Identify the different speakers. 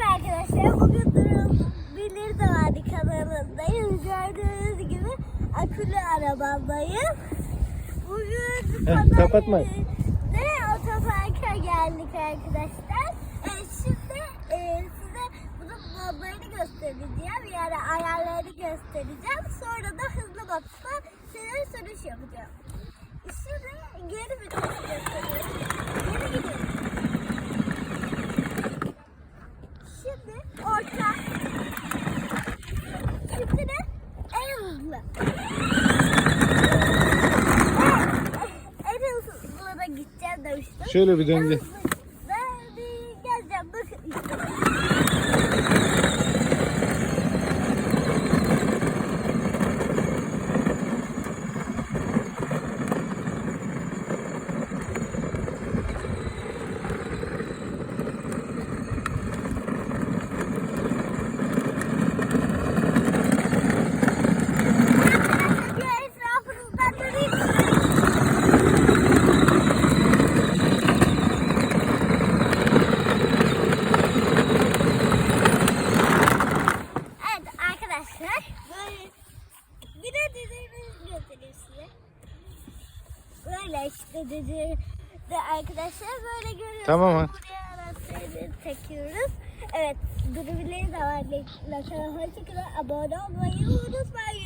Speaker 1: Merhaba arkadaşlar. Bugün Bilir de vardı kanalındayız. Gördüğünüz gibi akülü arabadayım. Bugün
Speaker 2: Heh, kapatma.
Speaker 1: Ne otoparka geldik arkadaşlar. E, şimdi e, size bunun modlarını göstereceğim. Yani ayarlarını göstereceğim. Sonra da hızlı bakışla size sürüş yapacağım. Şimdi orta. Şimdi de en hızlı. En hızlı da gideceğim demiştim.
Speaker 2: Şöyle bir döndü.
Speaker 1: En hızlı da bir geleceğim. Bakın işte. Bir etrafınızdan döneyim. Evet arkadaşlar böyle bir de dediğimizi göstereyim size. Böyle işte dedi de arkadaşlar böyle görüyorsunuz.
Speaker 2: Tamam ha.
Speaker 1: Buraya anahtarı takıyoruz. Evet durumları da var. Hoşçakalın. Abone olmayı unutmayın.